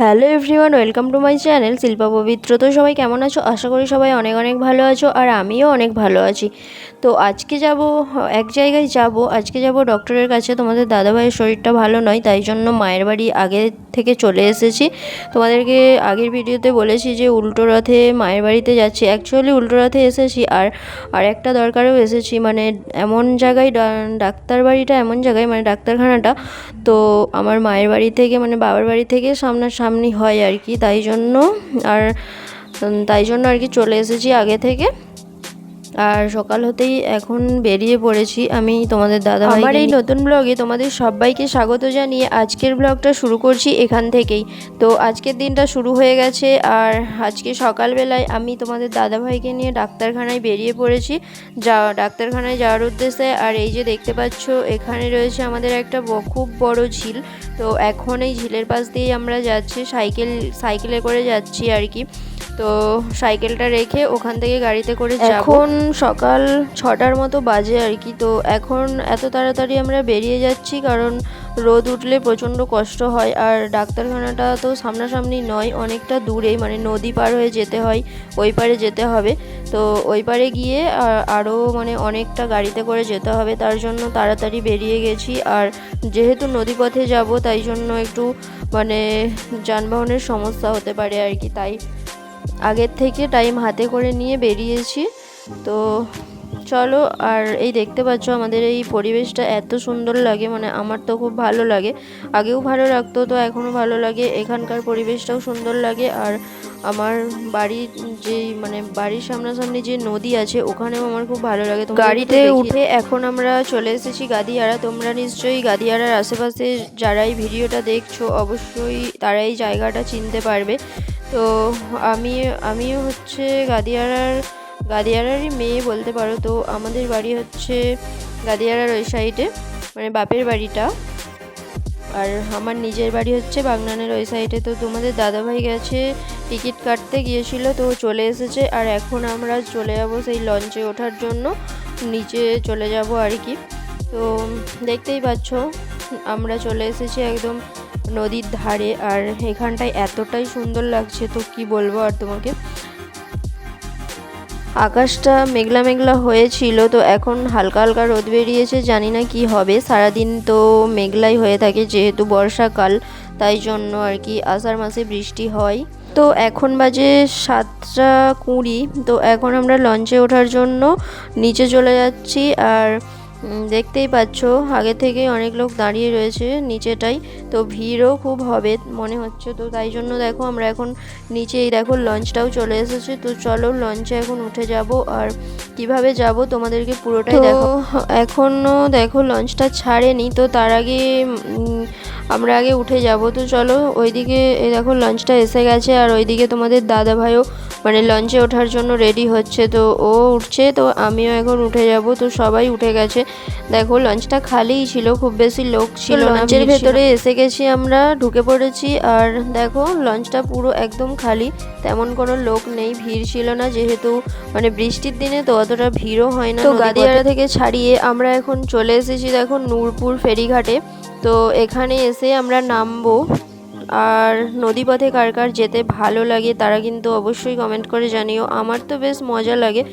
Hello everyone, welcome to my channel Shilpa Pabitra. তো সবাই কেমন আছো? আশা করি সবাই অনেক অনেক ভালো আছো আর আমিও অনেক ভালো আছি। তো আজকে যাব, এক জায়গায় যাব। আজকে যাব ডক্টরের কাছে। তোমাদের দাদাভাইয়ের শরীরটা ভালো নয়, তাই জন্য মায়ের বাড়ি আগে থেকে চলে এসেছি। তোমাদেরকে আগের ভিডিওতে বলেছি যে উল্টো রথে মায়ের বাড়িতে যাচ্ছি। অ্যাকচুয়ালি উল্টো রথে এসেছি আর আর একটা দরকারেও এসেছি। মানে এমন জায়গায় ডাক্তার বাড়িটা এমন জায়গায় মানে ডাক্তারখানাটা। তো আমার মায়ের বাড়ি থেকে মানে বাবার বাড়ি থেকে সামনাসামনি হয় আর কি, তাই জন্য আর তাই জন্য আর কি চলে এসেছি আগে থেকে। আর সকাল হতেই এখন বেরিয়ে পড়েছি আমি তোমাদের দাদা আমার এই নতুন ব্লগে তোমাদের সবাইকে স্বাগত জানিয়ে আজকের ব্লগটা শুরু করছি এখান থেকেই। তো আজকের দিনটা শুরু হয়ে গেছে আর আজকে সকালবেলায় আমি তোমাদের দাদাভাইকে নিয়ে ডাক্তারখানায় বেরিয়ে পড়েছি। যা ডাক্তারখানায় যাওয়ার উদ্দেশ্যে আর এই যে দেখতে পাচ্ছ এখানে রয়েছে আমাদের একটা খুব বড় ঝিল। তো এখন এই ঝিলের পাশ দিয়েই আমরা যাচ্ছি সাইকেল সাইকেলে করে যাচ্ছি আর কি। তো সাইকেলটা রেখে ওখান থেকে গাড়িতে করে এখন সকাল ছটার মতো বাজে আর কি, তো এখন এত তাড়াতাড়ি আমরা বেরিয়ে যাচ্ছি কারণ রোদ উঠলে প্রচণ্ড কষ্ট হয় আর ডাক্তারখানাটা তো সামনাসামনি নয়, অনেকটা দূরে মানে নদী পার হয়ে যেতে হয়, ওই পারে যেতে হবে। তো ওই পারে গিয়ে আরও মানে অনেকটা গাড়িতে করে যেতে হবে, তার জন্য তাড়াতাড়ি বেরিয়ে গেছি। আর যেহেতু নদীপথে যাব, তাই জন্য একটু মানে যানবাহনের সমস্যা হতে পারে আর কি, তাই আগের থেকে টাইম হাতে করে নিয়ে বেরিয়েছি। তো চলো আর এই দেখতে পাচ্ছ আমাদের এই পরিবেশটা এত সুন্দর লাগে মানে আমার তো খুব ভালো লাগে। আগেও ভালো লাগতো তো এখনও ভালো লাগে। এখানকার পরিবেশটাও সুন্দর লাগে আর আমার বাড়ির যে মানে বাড়ির সামনাসামনি যে নদী আছে ওখানেও আমার খুব ভালো লাগে। তো গাড়িতে উঠে এখন আমরা চলে এসেছি গাদিয়ারা। তোমরা নিশ্চয়ই গাদিয়ারার আশেপাশে যারাই ভিডিওটা দেখছ অবশ্যই তারা এই জায়গাটা চিনতে পারবে। তো আমি আমিও হচ্ছে গাদিয়ারার, গাদিয়ারারই মেয়ে বলতে পারো। তো আমাদের বাড়ি হচ্ছে গাদিয়ারার ওই সাইডে মানে বাপের বাড়িটা। আর আমার নিজের বাড়ি হচ্ছে বাগনানের ওই সাইডে। তো তোমাদের দাদাভাই গেছে টিকিট কাটতে গিয়েছিল, তো চলে এসেছে। আর এখন আমরা চলে যাব সেই লঞ্চে ওঠার জন্য। নিচে চলে যাব আর কি। তো দেখতেই পাচ্ছ, আমরা চলে এসেছি একদম নদীর ধারে আর এখানটায় এতটাই সুন্দর লাগছে তো কি বলব আর তোমাকে? আকাশটা মেঘলা মেঘলা হয়েছিল তো এখন হালকা হালকা রোদ বেরিয়েছে, জানি না কি হবে। সারাদিন তো মেঘলাই হয়ে থাকে যেহেতু বর্ষাকাল, তাই জন্য আর কি আষাঢ় মাসে বৃষ্টি হয়। তো এখন বাজে সাতটা কুড়ি, তো এখন আমরা লঞ্চে ওঠার জন্য নিচে চলে যাচ্ছি আর দেখতেই পাচ্ছ আগে থেকেই অনেক লোক দাঁড়িয়ে রয়েছে নিচেটাই তো ভিড়ও খুব হবে মনে হচ্ছে। তো তাই জন্য দেখো আমরা এখন নিচে এই দেখো লঞ্চটাও চলে এসেছে। তো চলো লঞ্চে এখন উঠে যাব আর কীভাবে যাব তোমাদেরকে পুরোটাই দেখো এখনও দেখো লঞ্চটা ছাড়েনি তো তার আগে আমরা আগে উঠে যাব। তো চলো ওইদিকে এই দেখো লঞ্চটা এসে গেছে আর ওইদিকে তোমাদের দাদা ভাইও মানে লঞ্চে ওঠার জন্য রেডি হচ্ছে। তো ও উঠছে তো আমিও এখন উঠে যাব। তো সবাই উঠে গেছে। দেখো লঞ্চটা খালিই ছিল খুব বেশি লোক ছিল লঞ্চের ভেতরে এসে গেছি আমরা ঢুকে পড়েছি আর দেখো লঞ্চটা পুরো একদম খালি। তেমন কোনো লোক নেই ভিড় ছিল না যেহেতু মানে বৃষ্টির দিনে তো অতটা ভিড়ও হয় না তো গাদিয়ারা থেকে ছাড়িয়ে আমরা এখন চলে এসেছি দেখো নূরপুর ফেরিঘাটে। তো এখানে এসে আমরা নামবো। আর নদীপথে কার কার যেতে ভালো লাগে তারা কিন্তু অবশ্যই কমেন্ট করে জানিও। আমার তো বেশ মজা লাগে।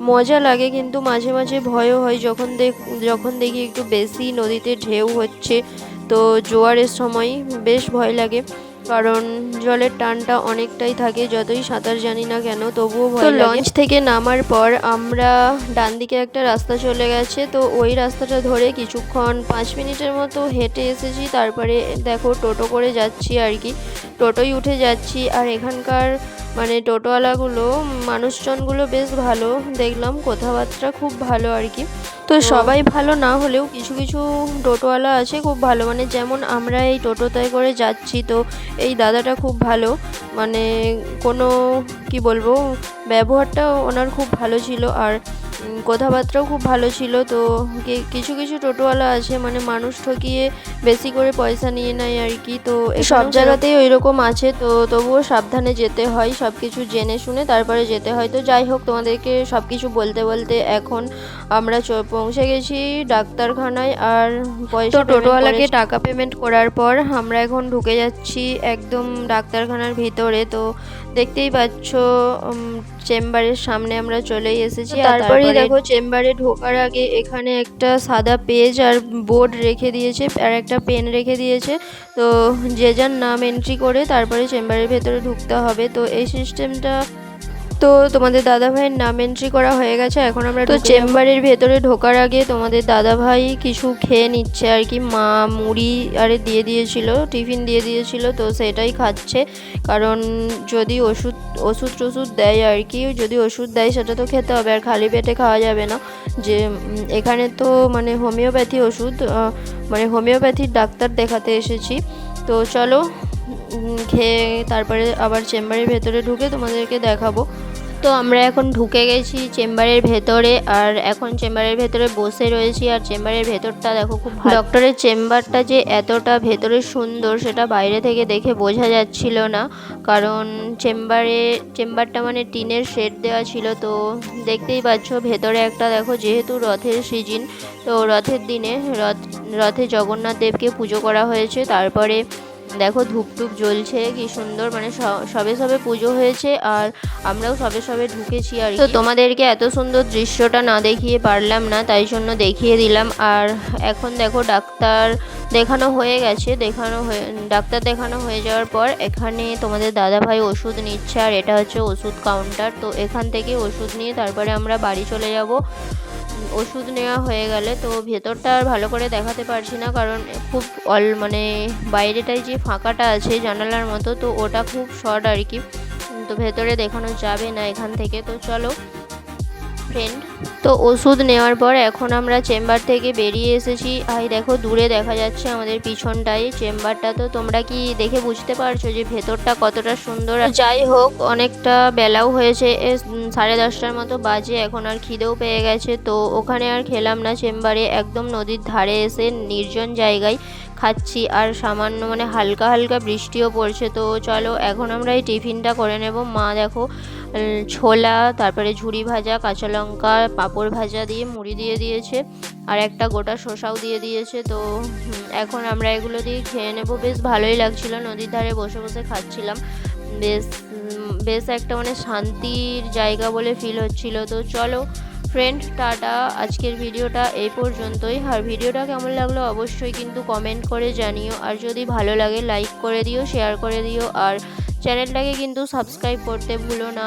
মজা লাগে কিন্তু মাঝে মাঝে ভয়ও হয় যখন দেখ, যখন দেখি একটু বেশি নদীতে ঢেউ হচ্ছে, তো জোয়ারের সময় বেশ ভয় লাগে। কারণ জলের টানটা অনেকটাই থাকে যতই সাঁতার জানি না কেন তবুও ভয় লঞ্চ থেকে নামার পর আমরা ডান দিকে একটা রাস্তা চলে গেছে তো ওই রাস্তাটা ধরে কিছুক্ষণ পাঁচ মিনিটের মতো হেঁটে এসেছি তারপরে দেখো টোটো করে যাচ্ছি আর কি। টোটোই উঠে যাচ্ছি আর এখানকার মানে টোটোওয়ালাগুলো মানুষজনগুলো বেশ ভালো। দেখলাম কথাবার্তা খুব ভালো আর কি। তো সবাই ভালো না হলেও কিছু কিছু টোটোওয়ালা আছে খুব ভালো। মানে যেমন আমরা এই টোটোতে করে যাচ্ছি তো এই দাদাটা খুব ভালো। মানে কোনো কি বলব ব্যবহারটা ওনার খুব ভালো ছিল। আর কথাবার্তাও খুব ভালো ছিল তো কিছু কিছু টোটোওয়ালা আছে মানে মানুষ ঠকিয়ে বেশি করে পয়সা নিয়ে নেয় আর কি তো সব জায়গাতেই ওই রকম আছে তো তবুও সাবধানে যেতে হয় সব কিছু জেনে শুনে তারপরে যেতে হয় তো যাই হোক তোমাদেরকে সব কিছু বলতে বলতে এখন আমরা পৌঁছে গেছি ডাক্তারখানায় আর পয়সা টোটোওয়ালাকে টাকা পেমেন্ট করার পর আমরা এখন ঢুকে যাচ্ছি একদম ডাক্তারখানার ভিতরে তো দেখতেই পাচ্ছ চেম্বারের সামনে আমরা চলেই এসেছি আর তারপরেই দেখো চেম্বারে ঢোকার আগে এখানে একটা সাদা পেজ আর বোর্ড রেখে দিয়েছে আর একটা পেন রেখে দিয়েছে। তো যে যার নাম এন্ট্রি করে তারপরে চেম্বারের ভেতরে ঢুকতে হবে। তো এই সিস্টেমটা তো তোমাদের দাদা ভাইয়ের নাম এন্ট্রি করা হয়ে গেছে এখন আমরা তো চেম্বারের ভেতরে ঢোকার আগে তোমাদের দাদা ভাই কিছু খেয়ে নিচ্ছে আর কি মা মুড়ি আরে দিয়ে দিয়েছিল টিফিন দিয়ে দিয়েছিল তো সেটাই খাচ্ছে। কারণ যদি ওষুধ ওষুধ টষুধ দেয় আর কি যদি ওষুধ দেয় সেটা তো খেতে হবে আর খালি পেটে খাওয়া যাবে না। যে এখানে তো মানে হোমিওপ্যাথি ওষুধ মানে হোমিওপ্যাথির ডাক্তার দেখাতে এসেছি। তো চলো খেয়ে তারপরে আবার চেম্বারের ভেতরে ঢুকে তোমাদেরকে দেখাবো। তো আমরা এখন ঢুকে গেছি চেম্বারের ভেতরে, আর এখন চেম্বারের ভেতরে বসে রয়েছি, আর চেম্বারের ভেতরটা দেখো খুব ডক্টরের চেম্বারটা যে এতটা ভেতরে সুন্দর সেটা বাইরে থেকে দেখে বোঝা যাচ্ছিল না, কারণ চেম্বারে, চেম্বারটা মানে টিনের শেড দেওয়া ছিল, তো দেখতেই পাচ্ছ ভেতরে একটা দেখো যেহেতু রথের সিজন, তো রথের দিনে রথ, রথে জগন্নাথ দেবকে পুজো করা হয়েছে, তারপরে দেখো ধূপ টুপ জ্বলছে কি সুন্দর মানে স- সবে সবে পুজো হয়েছে আর আমরাও সবে সবে ঢুকেছি আর তো তোমাদেরকে এত সুন্দর দৃশ্যটা না দেখিয়ে পারলাম না তাই জন্য দেখিয়ে দিলাম। আর এখন দেখো ডাক্তার দেখানো হয়ে গেছে দেখানো হয়ে ডাক্তার দেখানো হয়ে যাওয়ার পর এখানে তোমাদের দাদা ভাই ওষুধ নিচ্ছে আর এটা হচ্ছে ওষুধ কাউন্টার তো এখান থেকে ওষুধ নিয়ে তারপরে আমরা বাড়ি চলে যাব। ওষুধ নেওয়া হয়ে গেলে তো ভেতরটা আর ভালো করে দেখাতে পারছি না কারণ খুব অল মানে বাইরেটায় যে ফাঁকাটা আছে জানালার মতো, তো ওটা খুব শর্ট আর কি। তো ভেতরে দেখানো যাবে না এখান থেকে। তো চলো ফ্রেন্ড তো ওষুধ নেওয়ার পর এখন আমরা চেম্বার থেকে বেরিয়ে এসেছি। আই, দেখো, দূরে দেখা যাচ্ছে আমাদের পিছনটায় চেম্বারটা। তো তোমরা কি দেখে বুঝতে পারছ যে ভেতরটা কতটা সুন্দর? যাই হোক, অনেকটা বেলাও হয়েছে। সাড়ে দশটার মতো বাজে, এখন আর খিদেও পেয়ে গেছে। তো ওখানে আর খেলাম না চেম্বারে, একদম নদীর ধারে এসে নির্জন জায়গায়। খাচ্ছি আর সামান্য মানে হালকা হালকা বৃষ্টিও পড়ছে। তো চলো এখন আমরা এই টিফিনটা করে নেব। মা দেখো ছোলা, তারপরে ঝুড়ি ভাজা, কাঁচা লঙ্কা, পাঁপড় ভাজা দিয়ে মুড়ি দিয়ে দিয়েছে আর একটা গোটা শসাও দিয়ে দিয়েছে। তো এখন আমরা এগুলো দিয়ে খেয়ে নেব। বেশ ভালোই লাগছিল। নদীর ধারে বসে বসে খাচ্ছিলাম। বেশ বেশ একটা মানে শান্তির জায়গা বলে ফিল হচ্ছিল। তো চলো ফ্রেন্ড টাটা। আজকের ভিডিওটা এই পর্যন্তই। আর ভিডিওটা কেমন লাগল অবশ্যই কিন্তু কমেন্ট করে জানিও। আর যদি ভালো লাগে লাইক করে দিও শেয়ার করে দিও। আর চ্যানেলটাকে কিন্তু সাবস্ক্রাইব করতে ভুলো না।